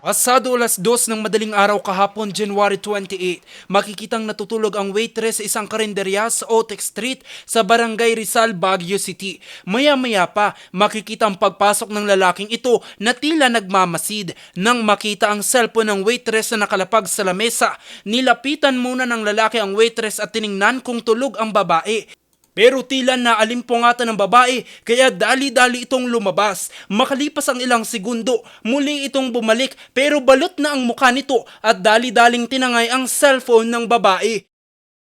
Pasado alas dos ng madaling araw kahapon, January 28, makikitang natutulog ang waitress sa isang karinderya sa Otex Street sa Barangay Rizal, Baguio City. Maya-maya pa, makikita ang pagpasok ng lalaking ito na tila nagmamasid. Nang makita ang cellphone ng waitress na nakalapag sa lamesa, nilapitan muna ng lalaki ang waitress at tiningnan kung tulog ang babae. Pero tila naalimpungatan ng babae kaya dali-dali itong lumabas. Makalipas ang ilang segundo, muli itong bumalik pero balot na ang mukha nito at dali-daling tinangay ang cellphone ng babae.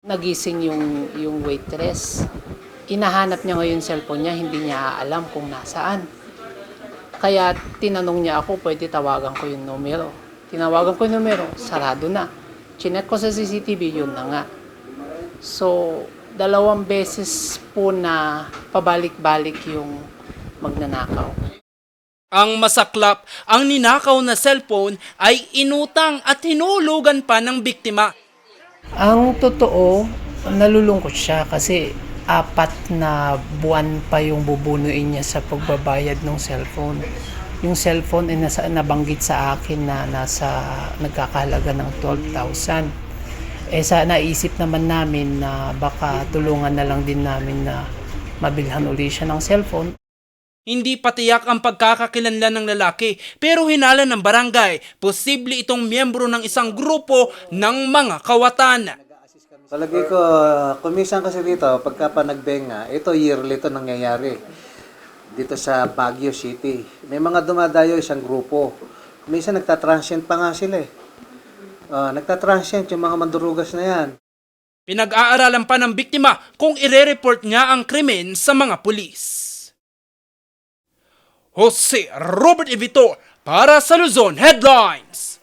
Nagising yung, yung waitress. Inahanap niya ngayon cellphone niya, hindi niya alam kung nasaan. Kaya tinanong niya ako, pwede tawagan ko yung numero. Tinawagan ko yung numero, sarado na. Chinek ko sa CCTV, yun na nga. So, dalawang beses po na pabalik-balik yung magnanakaw. Ang masaklap, ang ninakaw na cellphone ay inutang at hinulugan pa ng biktima. Ang totoo, nalulungkot siya kasi apat na buwan pa yung bubunuin niya sa pagbabayad ng cellphone. Yung cellphone ay nasa, nabanggit sa akin na nasa nagkakahalaga ng 12,000. Eh sa naisip naman namin na baka tulungan na lang din namin na mabilhan uli siya ng cellphone. Hindi patiyak ang pagkakakilanlan ng lalaki pero hinala ng barangay, posible itong miyembro ng isang grupo ng mga kawatan. Palagi ko, kumisan kasi dito, pagka pa nagbenga, ito yearly ito nangyayari. Dito sa Baguio City. May mga dumadayo isang grupo. Minsan nagtatransient pa nga sila eh. Ah, nagtatransient yung mga mandurugas na yan. Pinag-aaralan pa ng biktima kung ire-report niya ang krimen sa mga pulis. Jose Robert Evito para sa Luzon Headlines.